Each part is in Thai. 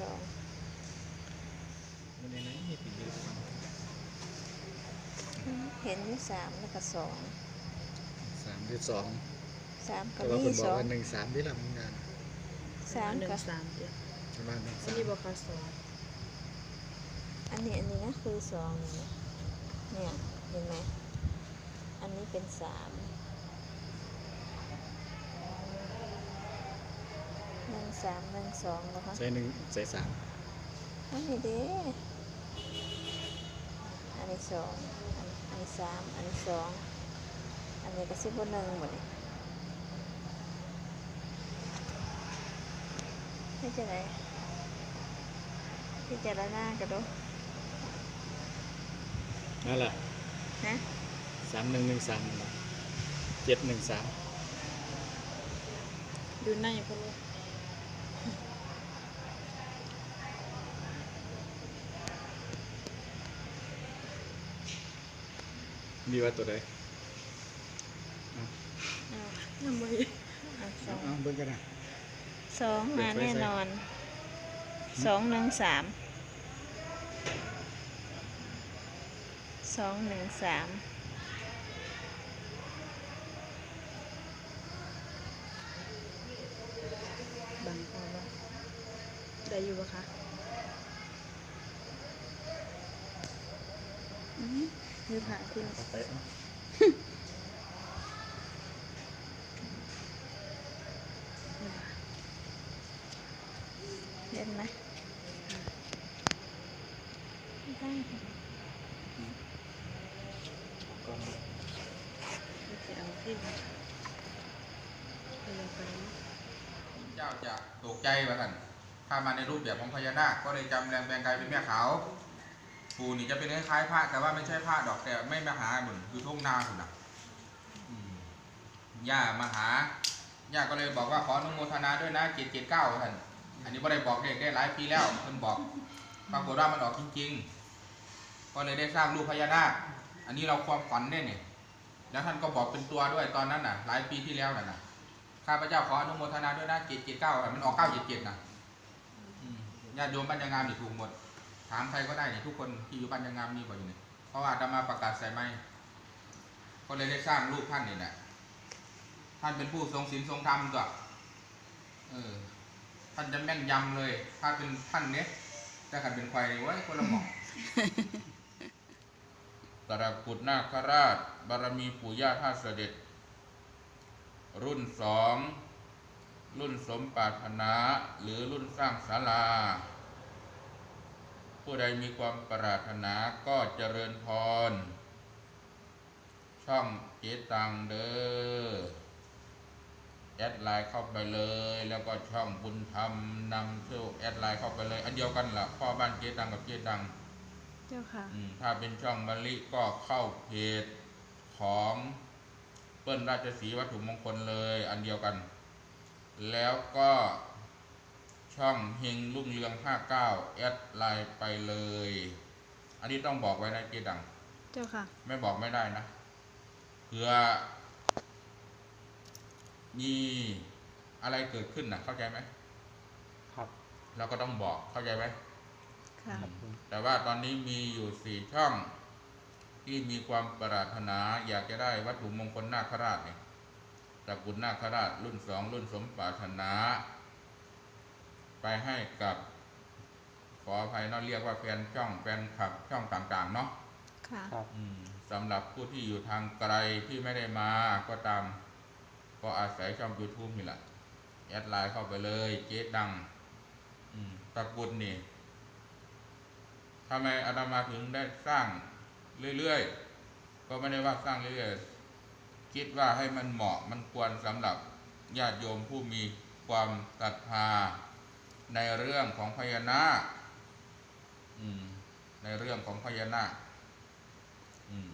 สองมันในไหนมีปิดเยอะเห็นอยู่สามแล้วก็สองสามหรือสองสามก็แต่ว่ามีคนบอสกองว่าหนึ่งสามที่ลำงานสามหนึ่งก็สามเจ็ดประมาณหนึ่งอันสามนี้บอกค่ะสองอันนี้อันนี้ก็คือสองนี่นะเนี่ยเห็นไหมอันนี้เป็นสามหนึ่ง สามหนึ่งสองนะคะใส่หนึ่งใส่สามอันนี้เด้อันนี้สองอันอันนี้สามอันนี้สองอันนี้ก็สิบหนึ่งหมดเลยให้จะไหนที่จะระหน้ากันดูนั่นแหละฮะสามหนึ่งหนึ่งสามนั่นแหละเจ็ดหนึ่งสามดูหน้าอย่าเพิ่งเมีว่าตัวใดอ่ายังไม่อะสเอาองเอาเบิ่งกันนะสองมาแน่นอนสองหนึ่งสามสองหนึ่งสามบังพอว่าได้อยู่ปะคะอืม คือผ่าขึ้นเอาไปเอาเห็นไหมได้ค่ะก่อนจะเอาที่มาเอาไปนะเจ้าจะตกใจว่าท่านถ้ามาในรูปแบบของพญานาคก็เลยจำแรงแปลงกายเป็นแม่ขาว ปูนี่จะเป็นคล้ายๆพระแต่ว่าไม่ใช่พระดอกแต่ไม่มาหาเหมือนคือทุ่งนาคุณนะอืมย่ามาหาย่าก็เลยบอกว่าขออนุโมทนาด้วยนะเจ็ดเจ็ดเก้าท่านอันนี้ก็ได้บอกเด็กได้หลายปีแล้วเพิ่นบอกปรากฏว่ามันออกจริงๆ ก็เลยได้สร้างรูปพญานาคอันนี้เราความฝันได้เนี่ยแล้วท่านก็บอกเป็นตัวด้วยตอนนั้นน่ะ หลายปีที่แล้วน่ะข้าพเจ้าขออนุโมทนาด้วยนะเจ็ดเจ็ดเก้ามันออกเก้าเจ็ดเจ็ดนะญาติโยมบ้านยังงามนี่ถูกหมด ถามใครก็ได้เนี่ยทุกคนที่อยู่บ้านยังงามมีบ่อยู่เนี่ยเพราะว่าอามาประกาศใส่ไม้ก็เลยได้สร้างรูปท่านนี่แหละท่านเป็นผู้ทรงศีลทรงธรรมก็เออ ท่านจะแม่นยำเลย ถ้าเป็นท่านเนี้ยถ้าขันเป็นควายนี่เว้คนละหมอกตระกุฎนาคราช บารมีปู่ย่าท่าเสด็จ รุ่นสอง รุ่นสมปรารถนา หรือรุ่นสร้างศาลา ผู้ใดมีความปรารถนาก็เจริญพร ช่องเจตังเด้อแอดไลน์เข้าไปเลย แล้วก็ช่องบุญธรรมนำโชคแอดไลน์เข้าไปเลย อันเดียวกันล่ะพ่อบ้านเจตังกับเจตังเจ้าค่ะอืมถ้าเป็นช่องมะลิก็เข้าเพจของเปิ้ลราชสีห์วัตถุมงคลเลย อันเดียวกัน แล้วก็ ช่องเฮงรุ่งเรือง59แอดไลน์ไปเลย อันนี้ต้องบอกไว้นะเจดัง เจ้าค่ะ ไม่บอกไม่ได้นะเผื่อมีอะไรเกิดขึ้นนะเข้าใจไหมครับเราก็ต้องบอกเข้าใจไหมค่ะครับผมแต่ว่าตอนนี้มีอยู่สี่ช่อง ที่มีความปรารถนาอยากจะได้วัตถุมงคลนาคราชเนี่ยตระกุฎนาคราชรุ่นสองรุ่นสมปรารถนา ไปให้กับขออภัยเนาะเรียกว่าแฟนช่องแฟนคลับช่องต่างๆ เนาะค่ะครับ อืมสำหรับผู้ที่อยู่ทางไกลที่ไม่ได้มาก็ตาม ก็อาศัยช่อง YouTube นี่แหละแอดไลน์เข้าไปเลยเจ๊ดัง อืมตระกุฎนี่ทำไมอาตมาถึงได้สร้างเรื่อยๆ ก็ไม่ได้ว่าสร้างเรื่อยๆ คิดว่าให้มันเหมาะมันควรสำหรับญาติโยมผู้มีความศรัทธา ในเรื่องของพญานาคอืมในเรื่องของพญานาคอืม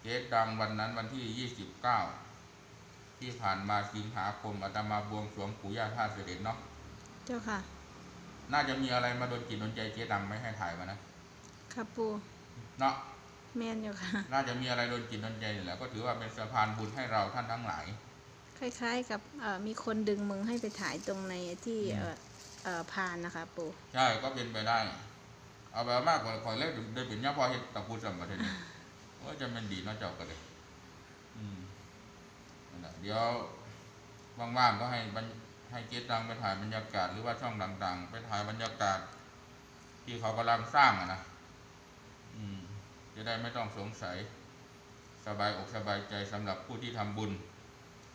เจ๊ดังวันนั้นวันที่ยี่สิบเก้าที่ผ่านมาสิงหาคมอาตมาบวงสรวงปู่ย่าท่าเสด็จเนาะเจ้าค่ะ น่าจะมีอะไรมาโดนจิตโดนใจเจ๊ดังไม่ให้ถ่ายมานะ ค่ะปูเนาะแมนอยู่ค่ะ น่าจะมีอะไรโดนจิตโดนใจนี่แหละก็ถือว่าเป็นสะพานบุญให้เราท่านทั้งหลาย คล้าย ๆ กับเอ่อมีคนดึงมึงให้ไปถ่ายตรงในที่อืม เอ่อเอ่อผ่านนะคะปู่ใช่ก็เป็นไปได้ เอาแบบมากกว่าคอยเล็กได้เป็นย่าพอเห็ดตะปูจำประเทศนี้ว่าจะเป็นดีเนาะเจ้าก็เลยอืมนั่นแหละเดี๋ยวว่างๆก็ให้บรรให้เจ๊ตังไปถ่ายบรรยากาศหรือว่าช่องต่างๆ ไปถ่ายบรรยากาศ ที่เขากำลังสร้างอะนะอืม จะได้ไม่ต้องสงสัย สบายอกสบายใจสำหรับผู้ที่ทำบุญ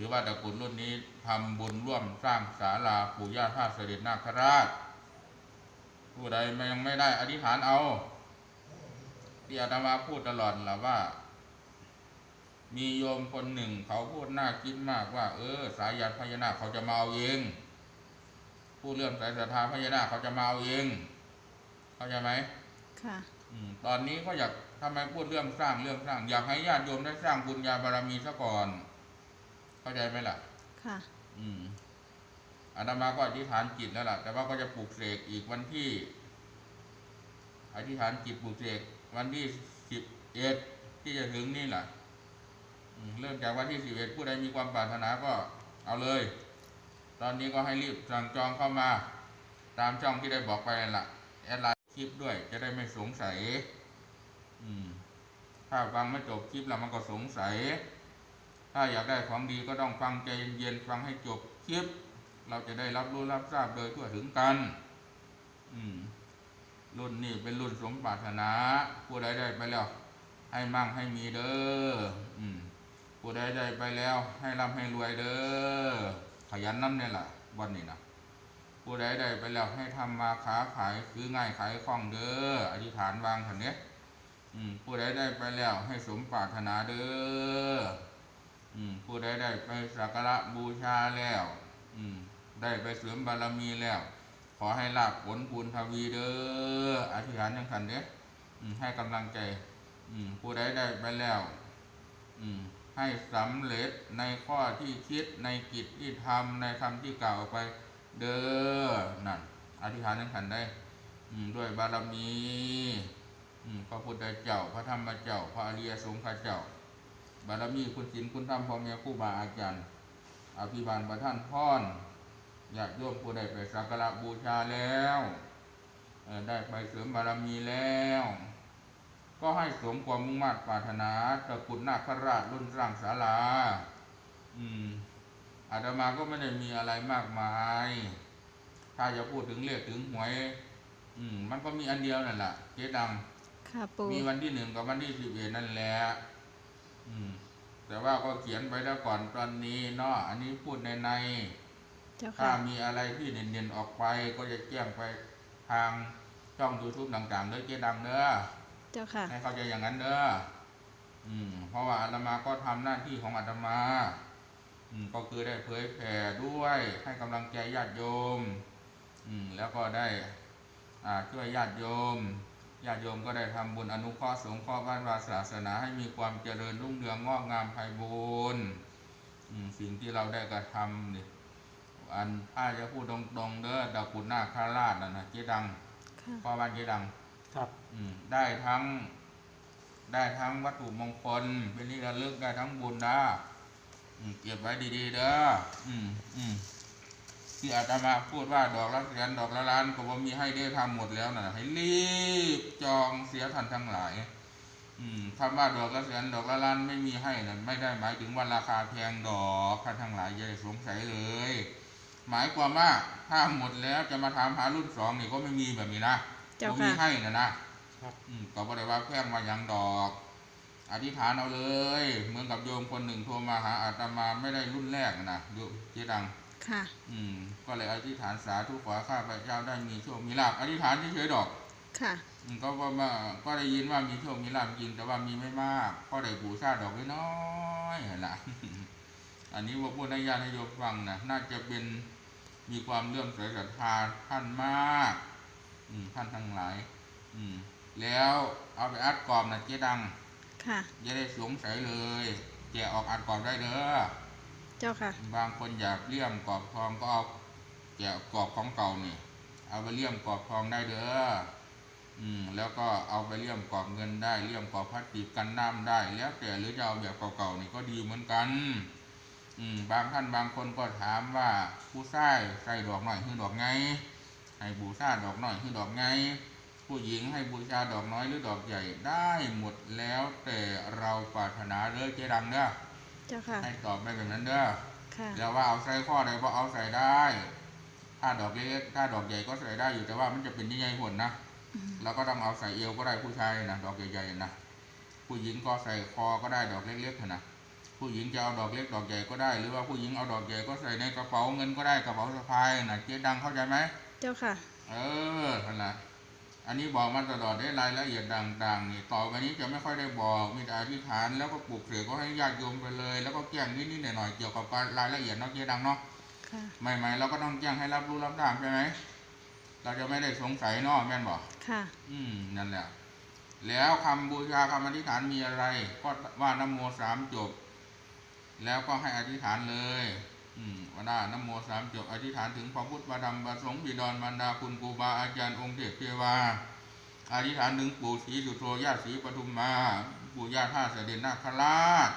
ถือว่าตระกูลรุ่นนี้ทำบุญร่วมสร้างศาลาปู่ย่าท่าเสด็จนาคราช ผู้ใดยังไม่ได้อธิษฐานเอาที่อาตมาพูดตลอดแหละว่า มีโยมคนหนึ่งเขาพูดน่าคิดมากว่า เออ สายยันพญานาคเขาจะมาเอาเองผู้เรื่องสายศรัทธาพญานาคเขาจะมาเอาเองเข้าใจไหมค่ะอืมตอนนี้ก็อยากทำไมพูดเรื่องสร้างเรื่องสร้าง อยากให้ญาติโยมได้สร้างบุญญาบารมีซะก่อน เข้าใจไหมล่ะ ค่ะ อืมอาตมาก็อธิษฐานจิตแล้วล่ะ แต่ว่าก็จะปลูกเสกอีกวันที่อธิษฐานจิตปลูกเสกวันที่สิบเอ็ดที่จะถึงนี่แหละอืมเริ่มจากวันที่สิบเอ็ดผู้ใดมีความปรารถนาก็เอาเลย ตอนนี้ก็ให้รีบสั่งจองเข้ามา ตามช่องที่ได้บอกไปนั่นแหละแอดไลน์คลิปด้วย จะได้ไม่สงสัย อืม ถ้าฟังไม่จบคลิปแล้วมันก็สงสัย ถ้าอยากได้ของดีก็ต้องฟังใจเย็นๆฟังให้จบคลิป เราจะได้รับรู้รับทราบโดยทั่วถึงกัน อืม รุ่นนี้เป็นรุ่นสมปรารถนา ผู้ใดได้ไปแล้ว ให้มั่งให้มีเด้ออืมผู้ใดได้ไปแล้ว ให้ร่ำให้รวยเด้อขยันน้ำเนี่ยแหละวันนี้นะผู้ใดได้ไปแล้วให้ทำมาค้าขายคือง่ายขายคล่องเด้ออธิษฐานวางถันเนี้ยผู้ใดได้ไปแล้วให้สมปรารถนาเด้อ ผู้ใดได้ไปสักการะบูชาแล้วได้ไปเสริมบารมีแล้ว ขอให้ลาบผลบุญทวีเด้ออธิษฐานยังขันเด้อให้กำลังใจผู้ใดได้ไปแล้วให้สำเร็จในข้อที่คิดในกิจที่ทำในคำที่กล่าวไปเด้อนั่นอธิษฐานยังขันได้ด้วยบารมีพระพุทธเจ้าพระธรรมเจ้าพระอริยสงฆ์เจ้า บารมีคุณศีลคุณธรรมพ่อแม่ครูบาอาจารย์อภิบาลประท่านพรญาติโยมผู้ใดไปสักการะบูชาแล้วเอ่อได้ไปเสริมบารมีแล้ว ก็ให้สมความมุ่งมั่นปรารถนาตระกุลนาคราชรุ่นสร้างศาลา อืมอาตมาก็ไม่ได้มีอะไรมากมาย ถ้าจะพูดถึงเลขถึงหวย อืม มันก็มีอันเดียวนั่นแหละเจ๊ดำค่ะปู่มีวันที่หนึ่งกับวันที่สิบเอ็ดนั่นแหละอืม แต่ว่าก็เขียนไปแล้วก่อนตอนนี้เนาะอันนี้พูดในในเจ้าถ้าค่ะมีอะไรที่เด่นๆออกไปก็จะแจ้งไปทางช่อง YouTube ต่างๆเด้อเจ๊ดำเด้อเจ้าค่ะ ให้เข้าใจอย่างนั้นเด้ออืม เพราะว่าอาตมาก็ทำหน้าที่ของอาตมา อืม ก็คือได้เผยแผ่ด้วยให้กำลังใจญาติโยม อืม แล้วก็ได้ อ่าช่วยญาติโยม ญาติโยมก็ได้ทำบุญอนุเคราะห์สงฆ์เคราะห์บ้านวาศาสนาให้มีความเจริญรุ่งเรืองงอกงามไพบูรณ์อืมสิ่งที่เราได้กระทำนี่อันถ้าจะพูดตรงๆเด้อดาวกุฎนาคาราชน่ะนะเจ๊ดังค่ะพ่อบ้านเจ๊ดัง ครับอืมได้ทั้ง ได้ทั้งวัตถุมงคล เป็นที่ระลึกได้ทั้งบุญนะอืมเก็บไว้ดีๆเด้ออืมอืม ที่อาตมาพูดว่าดอกละแสนดอกละล้านก็บ่มีให้ได้ทำหมดแล้วนะให้รีบจองเสียทันทั้งหลาย อืมคำว่าดอกละแสนดอกละล้านไม่มีให้นะไม่ได้หมายถึงว่าราคาแพงดอกท่านทั้งหลายอย่าได้สงสัยเลย หมายความว่าถ้าหมดแล้วจะมาถามหารุ่นสองนี่ก็ไม่มีแบบนี้นะเจ้าบ่ค่ะมีให้นะนะครับอืมก็บ่ได้ว่าแพงมาอย่างดอกอธิษฐานเอาเลย เหมือนกับโยมคนหนึ่งโทรมาหาอาตมาไม่ได้รุ่นแรกนะโยมเจดัง ค่ะ อืม ก็เลยอธิษฐานสาธุขอข้าพเจ้าได้มีโชคมีลาภอธิษฐานเฉยๆดอก ค่ะอืมก็ว่าว่าก็ได้ยินว่ามีโชคมีลาภจริงแต่ว่ามีไม่มาก ก็ได้บูชาดอกน้อยๆนั่นล่ะอันนี้ว่าพูดให้ญาติให้โยมฟังนะน่าจะเป็นมีความเลื่อมใสศรัทธาท่านมาก อืมท่านทั้งหลาย อืม แล้วเอาไปอัดกรอบนะเจ๊ดัง ค่ะอย่าได้สงสัยเลยแกะออกอัดกรอบได้เด้อ เจ้าค่ะ บางคนอยากเลี่ยมกรอบทองก็เอาแกะกรอบของเก่านี่ เอาไปเลี่ยมกรอบทองได้เด้ออืมแล้วก็เอาไปเลี่ยมกรอบเงินได้เลี่ยมกรอบพลาสติกกันน้ำได้แล้วแต่หรือจะเอาแบบเก่าๆนี่ก็ดีเหมือนกันอืมบางท่านบางคนก็ถามว่าผู้ใส่ใส่ดอกหน่อยคือดอกไงให้บูชาดอกหน้อยคือดอกไงผู้หญิงให้บูชาดอกน้อยหรือดอกใหญ่ได้หมดแล้วแต่เราปรารถนาเด้อเจดังเด้อ เจ้าค่ะให้ตอบไปแบบนั้นเด้อค่ะแล้วว่าเอาใส่ข้อใดว่าเอาใส่ได้ ถ้าดอกเล็กถ้าดอกใหญ่ก็ใส่ได้อยู่แต่ว่ามันจะเป็นใหญ่ๆหุ่นนะอืมเราก็ต้องเอาใส่เอวก็ได้ผู้ชายนะดอกใหญ่ๆนะผู้หญิงก็ใส่คอก็ได้ดอกเล็กๆนะผู้หญิงจะเอาดอกเล็กดอกใหญ่ก็ได้ หรือว่าผู้หญิงเอาดอกใหญ่ก็ใส่ในกระเป๋าเงินก็ได้กระเป๋าสะพายนะเจ๊ดังเข้าใจไหมเจ้าค่ะ เออนั่นแหละ อันนี้บอกมาตลอดได้รายละเอียดต่างๆนี่ต่อไปนี้จะไม่ค่อยได้บอกมีแต่อธิษฐานแล้วก็ปลุกเสกก็ให้ญาติโยมไปเลย แล้วก็แจ้งนิดๆหน่อยๆเกี่ยวกับรายละเอียดเนาะเจ๊ดังเนาะค่ะใหม่ๆเราก็ต้องแจ้งให้รับรู้รับทราบใช่ไหมเราจะไม่ได้สงสัยเนาะแม่นบอกค่ะ อืมนั่นแหละแล้วคำบูชาคำอธิษฐานมีอะไร ก็ว่านะโมสามจบ แล้วก็ให้อธิษฐานเลย อืมว่าได้นะโมสามจบอธิษฐานถึงพระพุทธพระธรรมพระสงฆ์บิดรมารดาคุณครูบาอาจารย์องค์เทพเทวาอธิษฐานถึงปู่ศรีสุโธย่าศรีปทุมมา ปู่ย่าท่าเสด็จนาคราช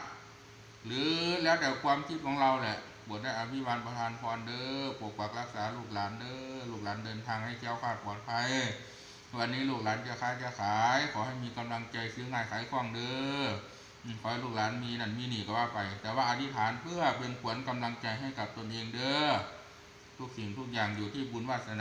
หรือแล้วแต่ความคิดของเราแหละบวชได้อภิบาลประทานพรเด้อปกปักรักษาลูกหลานเด้อลูกหลานเดินทางให้แคล้วคลาดปลอดภัยวันนี้ลูกหลานจะค้าจะขาย ขอให้มีกำลังใจซื้อง่ายขายคล่องเด้อ ขอให้ลูกหลานมีนั่นมีนี่ก็ว่าไป แต่ว่าอธิษฐานเพื่อเป็นขวัญกำลังใจให้กับตนเองเด้อทุกสิ่งทุกอย่างอยู่ที่บุญวาสนา